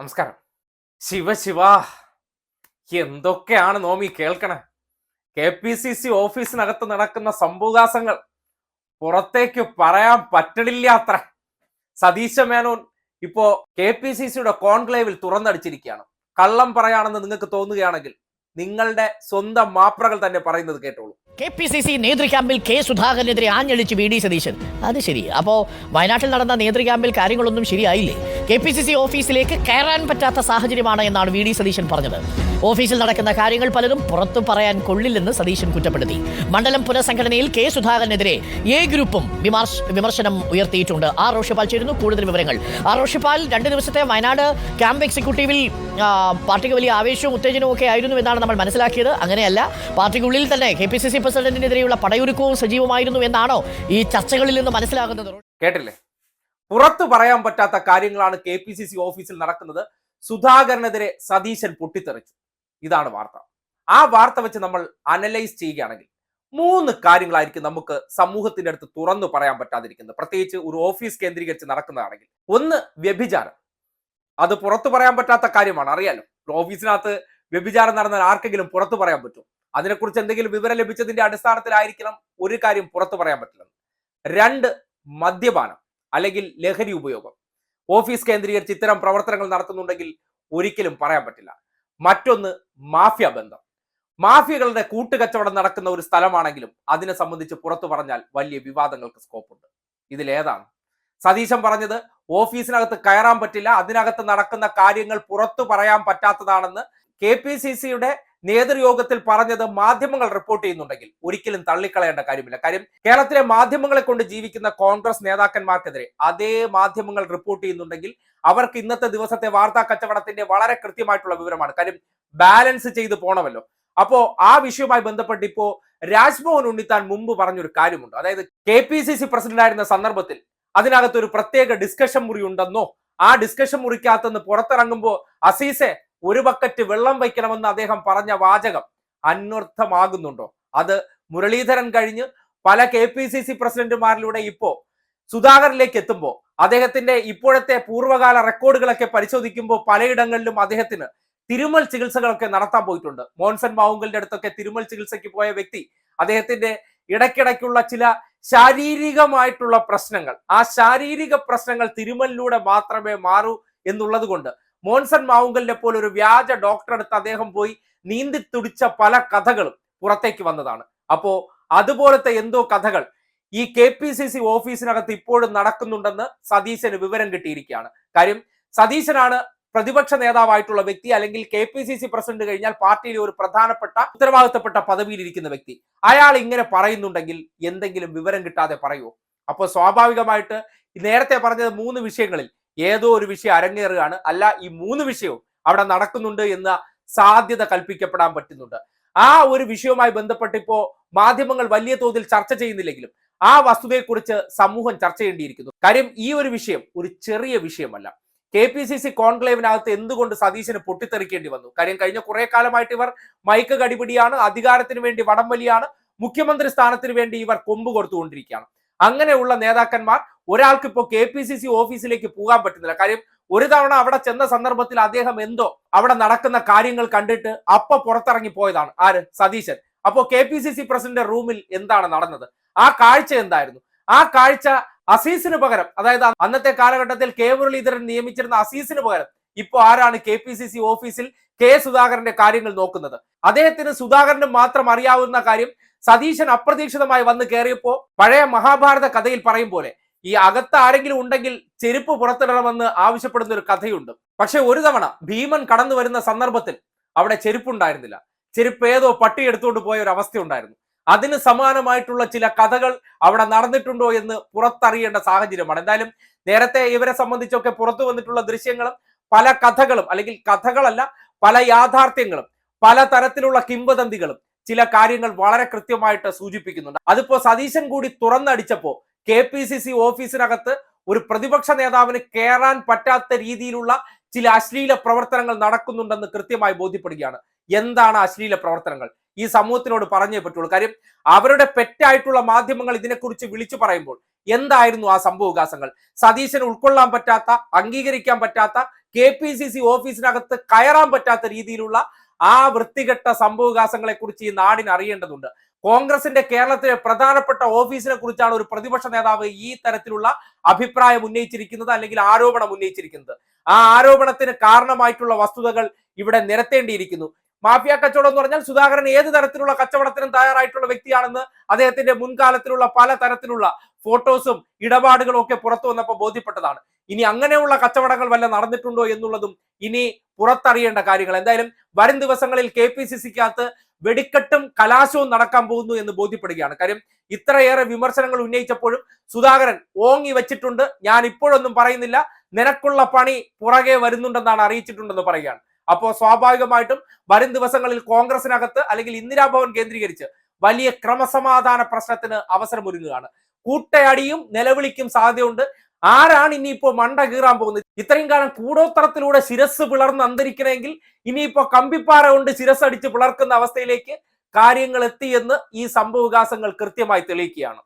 നമസ്കാരം. ശിവ ശിവ എന്തൊക്കെയാണ് നോമി കേൾക്കണേ? കെ പി സി സി ഓഫീസിനകത്ത് നടക്കുന്ന സംഭവകാസങ്ങൾ പുറത്തേക്ക് പറയാൻ പറ്റണില്ല അത്ര സതീശ മേനോൻ ഇപ്പോ കെ പി സി സിയുടെ കോൺക്ലേവിൽ തുറന്നടിച്ചിരിക്കുകയാണ്. കള്ളം പറയാണെന്ന് നിങ്ങൾക്ക് തോന്നുകയാണെങ്കിൽ നിങ്ങളുടെ സ്വന്തം മാപ്രകൾ തന്നെ പറയുന്നത് കേട്ടോളൂ. കെ പി സി സി നേതൃക്യാമ്പിൽ കെ സുധാകരനെതിരെ ആഞ്ഞടിച്ച് വി ഡി സതീശൻ. അത് ശരി. അപ്പോൾ വയനാട്ടിൽ നടന്ന നേതൃക്യാമ്പിൽ കാര്യങ്ങളൊന്നും ശരിയായില്ലേ? കെ പി സി സി ഓഫീസിലേക്ക് കയറാൻ പറ്റാത്ത സാഹചര്യമാണ് എന്നാണ് വി ഡി സതീശൻ പറഞ്ഞത്. ഓഫീസിൽ നടക്കുന്ന കാര്യങ്ങൾ പലതും പുറത്തു പറയാൻ കൊള്ളില്ലെന്ന് സതീശൻ കുറ്റപ്പെടുത്തി. മണ്ഡലം പുനഃസംഘടനയിൽ കെ സുധാകരനെതിരെ എ ഗ്രൂപ്പും വിമർശ വിമർശനം ഉയർത്തിയിട്ടുണ്ട്. ആർ റോഷിപ്പാൽ ചേരുന്നു. കൂടുതൽ വിവരങ്ങൾ. ആർ റോഷിപ്പാൽ രണ്ട് ദിവസത്തെ വയനാട് ക്യാമ്പ് എക്സിക്യൂട്ടീവിൽ പാർട്ടിക്ക് വലിയ ആവേശവും ഉത്തേജനവും ഒക്കെ ആയിരുന്നു എന്നാണ് നമ്മൾ മനസ്സിലാക്കിയത്. അങ്ങനെയല്ല. പാർട്ടിക്കുള്ളിൽ തന്നെ കെ പി സി സി പ്രസിഡന്റിനെതിരെയുള്ള പടയൊരുക്കവും സജീവമായിരുന്നു എന്നാണോ ഈ ചർച്ചകളിൽ നിന്ന് മനസ്സിലാകുന്നത്? കേട്ടില്ലേ? പുറത്തു പറയാൻ പറ്റാത്ത കാര്യങ്ങളാണ് കെ പി സി സി ഓഫീസിൽ നടക്കുന്നത്. സുധാകരനെതിരെ സതീശൻ പൊട്ടിത്തെറിച്ചു. ഇതാണ് വാർത്ത. ആ വാർത്ത വെച്ച് നമ്മൾ അനലൈസ് ചെയ്യുകയാണെങ്കിൽ മൂന്ന് കാര്യങ്ങളായിരിക്കും നമുക്ക് സമൂഹത്തിന്റെ അടുത്ത് തുറന്നു പറയാൻ പറ്റാതിരിക്കുന്നത്. പ്രത്യേകിച്ച് ഒരു ഓഫീസ് കേന്ദ്രീകരിച്ച് നടക്കുന്നതാണെങ്കിൽ. ഒന്ന് വ്യഭിചാരം. അത് പുറത്തു പറയാൻ പറ്റാത്ത കാര്യമാണ്. അറിയാലോ? ഓഫീസിനകത്ത് വ്യഭിചാരം നടന്നാൽ ആർക്കെങ്കിലും പുറത്തു പറയാൻ പറ്റും അതിനെക്കുറിച്ച് എന്തെങ്കിലും വിവരം ലഭിച്ചതിന്റെ അടിസ്ഥാനത്തിലായിരിക്കണം ഒരു കാര്യം പുറത്തു പറയാൻ പറ്റില്ല രണ്ട് മദ്യപാനം അല്ലെങ്കിൽ ലഹരി ഉപയോഗം. ഓഫീസ് കേന്ദ്രീകരിച്ച് ഇത്തരം പ്രവർത്തനങ്ങൾ നടത്തുന്നുണ്ടെങ്കിൽ ഒരിക്കലും പറയാൻ പറ്റില്ല. മറ്റൊന്ന് മാഫിയ ബന്ധം. മാഫിയകളുടെ കൂട്ടുകച്ചവടം നടക്കുന്ന ഒരു സ്ഥലമാണെങ്കിലും അതിനെ സംബന്ധിച്ച് പുറത്തു പറഞ്ഞാൽ വലിയ വിവാദങ്ങൾക്ക് സ്കോപ്പുണ്ട് ഇതിലേതാണ് സതീശൻ പറഞ്ഞത് ഓഫീസിനകത്ത് കയറാൻ പറ്റില്ല. അതിനകത്ത് നടക്കുന്ന കാര്യങ്ങൾ പുറത്തു പറയാൻ പറ്റാത്തതാണെന്ന് കെ പി സി സിയുടെ നേതൃയോഗത്തിൽ പറഞ്ഞത് മാധ്യമങ്ങൾ റിപ്പോർട്ട് ചെയ്യുന്നുണ്ടെങ്കിൽ ഒരിക്കലും തള്ളിക്കളയേണ്ട കാര്യമില്ല. കാര്യം കേരളത്തിലെ മാധ്യമങ്ങളെ കൊണ്ട് ജീവിക്കുന്ന കോൺഗ്രസ് നേതാക്കന്മാർക്കെതിരെ അതേ മാധ്യമങ്ങൾ റിപ്പോർട്ട് ചെയ്യുന്നുണ്ടെങ്കിൽ അവർക്ക് ഇന്നത്തെ ദിവസത്തെ വാർത്താ കച്ചവടത്തിന്റെ വളരെ കൃത്യമായിട്ടുള്ള വിവരമാണ്. കാര്യം ബാലൻസ് ചെയ്ത് പോണമല്ലോ. അപ്പോ ആ വിഷയവുമായി ബന്ധപ്പെട്ട് ഇപ്പോ രാജ്മോഹൻ ഉണ്ണിത്താൻ മുമ്പ് പറഞ്ഞൊരു കാര്യമുണ്ട്. അതായത് K P C C president ആയിരുന്ന സന്ദർഭത്തിൽ അതിനകത്ത് ഒരു പ്രത്യേക ഡിസ്കഷൻ മുറി ഉണ്ടെന്നോ ആ ഡിസ്കഷൻ മുറിക്കകത്തുനിന്ന് പുറത്തിറങ്ങുമ്പോൾ അസീസെ ഒരു ബക്കറ്റ് വെള്ളം വയ്ക്കണമെന്ന് അദ്ദേഹം പറഞ്ഞ വാചകം അന്വർത്ഥമാകുന്നുണ്ടോ? അത് മുരളീധരൻ കഴിഞ്ഞ് പല കെ പി സി സി പ്രസിഡന്റുമാരിലൂടെ ഇപ്പോ സുധാകരിലേക്ക് എത്തുമ്പോൾ അദ്ദേഹത്തിന്റെ ഇപ്പോഴത്തെ പൂർവകാല റെക്കോർഡുകളൊക്കെ പരിശോധിക്കുമ്പോൾ പലയിടങ്ങളിലും അദ്ദേഹത്തിന് തിരുമൽ ചികിത്സകളൊക്കെ നടത്താൻ പോയിട്ടുണ്ട്. മോൻസൺ മാവുങ്കലിന്റെ അടുത്തൊക്കെ തിരുമൽ ചികിത്സയ്ക്ക് പോയ വ്യക്തി അദ്ദേഹത്തിന്റെ ഇടയ്ക്കിടയ്ക്കുള്ള ചില ശാരീരികമായിട്ടുള്ള പ്രശ്നങ്ങൾ. ആ ശാരീരിക പ്രശ്നങ്ങൾ തിരുമലിലൂടെ മാത്രമേ മാറൂ എന്നുള്ളത് കൊണ്ട് മോൻസൺ മാവുങ്കലിനെ പോലെ ഒരു വ്യാജ ഡോക്ടറെ അടുത്ത് അദ്ദേഹം പോയി നീന്തി തുടിച്ച പല കഥകളും പുറത്തേക്ക് വന്നതാണ്. അപ്പോ അതുപോലത്തെ എന്തോ കഥകൾ ഈ കെ പി സി സി ഓഫീസിനകത്ത് ഇപ്പോഴും നടക്കുന്നുണ്ടെന്ന് സതീശന് വിവരം കിട്ടിയിരിക്കുകയാണ്. കാര്യം സതീശനാണ് പ്രതിപക്ഷ നേതാവായിട്ടുള്ള വ്യക്തി അല്ലെങ്കിൽ K P C C president കഴിഞ്ഞാൽ പാർട്ടിയിലെ ഒരു പ്രധാനപ്പെട്ട ഉത്തരവാദിത്തപ്പെട്ട പദവിയിൽ ഇരിക്കുന്ന വ്യക്തി. അയാൾ ഇങ്ങനെ പറയുന്നുണ്ടെങ്കിൽ എന്തെങ്കിലും വിവരം കിട്ടാതെ പറയുമോ അപ്പോൾ സ്വാഭാവികമായിട്ട് നേരത്തെ പറഞ്ഞത് മൂന്ന് വിഷയങ്ങളിൽ ഏതോ ഒരു വിഷയം അരങ്ങേറുകയാണ്. അല്ല ഈ മൂന്ന് വിഷയവും അവിടെ നടക്കുന്നുണ്ട് എന്ന സാധ്യത കൽപ്പിക്കപ്പെടാൻ പറ്റുന്നുണ്ട്. ആ ഒരു വിഷയവുമായി ബന്ധപ്പെട്ട് ഇപ്പോ മാധ്യമങ്ങൾ വലിയ തോതിൽ ചർച്ച ചെയ്യുന്നില്ലെങ്കിലും ആ വസ്തുതയെക്കുറിച്ച് സമൂഹം ചർച്ച ചെയ്യേണ്ടിയിരിക്കുന്നു. കാര്യം ഈ ഒരു വിഷയം ഒരു ചെറിയ വിഷയമല്ല. കെ പി സി സി കോൺക്ലേവിനകത്ത് എന്തുകൊണ്ട് സതീശന് പൊട്ടിത്തെറിക്കേണ്ടി വന്നു? കാര്യം കഴിഞ്ഞ കുറെ കാലമായിട്ട് ഇവർ മൈക്ക് കടിപിടിയാണ് അധികാരത്തിന് വേണ്ടി വടംവലിയാണ് മുഖ്യമന്ത്രി സ്ഥാനത്തിന് വേണ്ടി ഇവർ കൊമ്പ് കൊടുത്തുകൊണ്ടിരിക്കുകയാണ്. അങ്ങനെയുള്ള നേതാക്കന്മാർ ഒരാൾക്ക് ഇപ്പോൾ കെ പി സി സി ഓഫീസിലേക്ക് പോകാൻ പറ്റുന്നില്ല. കാര്യം ഒരു തവണ അവിടെ ചെന്ന സന്ദർഭത്തിൽ അദ്ദേഹം എന്തോ അവിടെ നടക്കുന്ന കാര്യങ്ങൾ കണ്ടിട്ട് അപ്പൊ പുറത്തിറങ്ങി പോയതാണ്. ആര്? സതീശൻ. അപ്പോ K P C C president റൂമിൽ എന്താണ് നടന്നത്? ആ കാഴ്ച എന്തായിരുന്നു? ആ കാഴ്ച അസീസിന് പകരം അതായത് അന്നത്തെ കാലഘട്ടത്തിൽ കെ മുരളീധരൻ നിയമിച്ചിരുന്ന അസീസിന് പകരം ഇപ്പോൾ ആരാണ് കെ പി സി സി ഓഫീസിൽ കെ സുധാകരന്റെ കാര്യങ്ങൾ നോക്കുന്നത്? അദ്ദേഹത്തിന് സുധാകരന് മാത്രം അറിയാവുന്ന കാര്യം സതീശൻ അപ്രതീക്ഷിതമായി വന്ന് കയറിയപ്പോ പഴയ മഹാഭാരത കഥയിൽ പറയും പോലെ ഈ അകത്ത് ആരെങ്കിലും ഉണ്ടെങ്കിൽ ചെരുപ്പ് പുറത്തിടണമെന്ന് ആവശ്യപ്പെടുന്ന ഒരു കഥയുണ്ട്. പക്ഷെ ഒരു തവണ ഭീമൻ കടന്നു വരുന്ന സന്ദർഭത്തിൽ അവിടെ ചെരുപ്പുണ്ടായിരുന്നില്ല. ചെരുപ്പ് ഏതോ പട്ടി എടുത്തുകൊണ്ട് പോയ ഒരു അവസ്ഥ ഉണ്ടായിരുന്നു. അതിന് സമാനമായിട്ടുള്ള ചില കഥകൾ അവിടെ നടന്നിട്ടുണ്ടോ എന്ന് പുറത്തറിയേണ്ട സാഹചര്യമാണ്. എന്തായാലും നേരത്തെ ഇവരെ സംബന്ധിച്ചൊക്കെ പുറത്തു വന്നിട്ടുള്ള ദൃശ്യങ്ങളും പല കഥകളും അല്ലെങ്കിൽ കഥകളല്ല പല യാഥാർത്ഥ്യങ്ങളും പല തരത്തിലുള്ള കിംവദന്തികളും ചില കാര്യങ്ങൾ വളരെ കൃത്യമായിട്ട് സൂചിപ്പിക്കുന്നുണ്ട്. അതിപ്പോ സതീശൻ കൂടി തുറന്നടിച്ചപ്പോ കെ പി സി സി ഓഫീസിനകത്ത് ഒരു പ്രതിപക്ഷ നേതാവിന് കയറാൻ പറ്റാത്ത രീതിയിലുള്ള ചില അശ്ലീല പ്രവർത്തനങ്ങൾ നടക്കുന്നുണ്ടെന്ന് കൃത്യമായി ബോധ്യപ്പെടുകയാണ്. എന്താണ് അശ്ലീല പ്രവർത്തനങ്ങൾ? ഈ സമൂഹത്തിനോട് പറഞ്ഞേ പറ്റുള്ളൂ. കാര്യം അവരുടെ പെറ്റായിട്ടുള്ള മാധ്യമങ്ങൾ ഇതിനെക്കുറിച്ച് വിളിച്ചു പറയുമ്പോൾ എന്തായിരുന്നു ആ സംഭവവികാസങ്ങൾ? സതീശന് ഉൾക്കൊള്ളാൻ പറ്റാത്ത അംഗീകരിക്കാൻ പറ്റാത്ത കെ പി സി സി ഓഫീസിനകത്ത് കയറാൻ പറ്റാത്ത രീതിയിലുള്ള ആ വൃത്തികെട്ട സംഭവവികാസങ്ങളെ കുറിച്ച് ഈ നാടിന് അറിയേണ്ടതുണ്ട്. കോൺഗ്രസിന്റെ കേരളത്തിലെ പ്രധാനപ്പെട്ട ഓഫീസിനെ കുറിച്ചാണ് ഒരു പ്രതിപക്ഷ നേതാവ് ഈ തരത്തിലുള്ള അഭിപ്രായം ഉന്നയിച്ചിരിക്കുന്നത് അല്ലെങ്കിൽ ആരോപണം ഉന്നയിച്ചിരിക്കുന്നത്. ആ ആരോപണത്തിന് കാരണമായിട്ടുള്ള വസ്തുതകൾ ഇവിടെ നിരത്തേണ്ടിയിരിക്കുന്നു. മാഫിയ കച്ചവടം എന്ന് പറഞ്ഞാൽ സുധാകരൻ ഏത് തരത്തിലുള്ള കച്ചവടത്തിനും തയ്യാറായിട്ടുള്ള വ്യക്തിയാണെന്ന് അദ്ദേഹത്തിന്റെ മുൻകാലത്തിലുള്ള പല തരത്തിലുള്ള ഫോട്ടോസും ഇടപാടുകളും ഒക്കെ പുറത്തു വന്നപ്പോൾ ബോധ്യപ്പെട്ടതാണ്. ഇനി അങ്ങനെയുള്ള കച്ചവടങ്ങൾ വല്ല നടന്നിട്ടുണ്ടോ എന്നുള്ളതും ഇനി പുറത്തറിയേണ്ട കാര്യങ്ങൾ. എന്തായാലും വരും ദിവസങ്ങളിൽ കെ പി സി സിക്കകത്ത് വെടിക്കെട്ടും കലാശവും നടക്കാൻ പോകുന്നു എന്ന് ബോധ്യപ്പെടുകയാണ്. കാര്യം ഇത്രയേറെ വിമർശനങ്ങൾ ഉന്നയിച്ചപ്പോഴും സുധാകരൻ ഓങ്ങി വെച്ചിട്ടുണ്ട്. ഞാൻ ഇപ്പോഴൊന്നും പറയുന്നില്ല. നിനക്കുള്ള പണി പുറകെ വരുന്നുണ്ടെന്നാണ് അറിയിച്ചിട്ടുണ്ടെന്ന് പറയുകയാണ്. അപ്പോൾ സ്വാഭാവികമായിട്ടും വരും ദിവസങ്ങളിൽ കോൺഗ്രസിനകത്ത് അല്ലെങ്കിൽ ഇന്ദിരാഭവൻ കേന്ദ്രീകരിച്ച് വലിയ ക്രമസമാധാന പ്രശ്നത്തിന് അവസരമൊരുങ്ങുകയാണ്. കൂട്ടയടിയും നിലവിളിക്കും സാധ്യതയുണ്ട്. ആരാണ് ഇനിയിപ്പോ മണ്ട കീറാൻ പോകുന്നത്? ഇത്രയും കാലം കൂടോത്തരത്തിലൂടെ ശിരസ് പിളർന്ന് അന്തരിക്കണമെങ്കിൽ ഇനിയിപ്പോ കമ്പിപ്പാറ കൊണ്ട് ശിരസ് അടിച്ച് പിളർക്കുന്ന അവസ്ഥയിലേക്ക് കാര്യങ്ങൾ എത്തിയെന്ന് ഈ സംഭവവികാസങ്ങൾ കൃത്യമായി തെളിയിക്കുകയാണ്.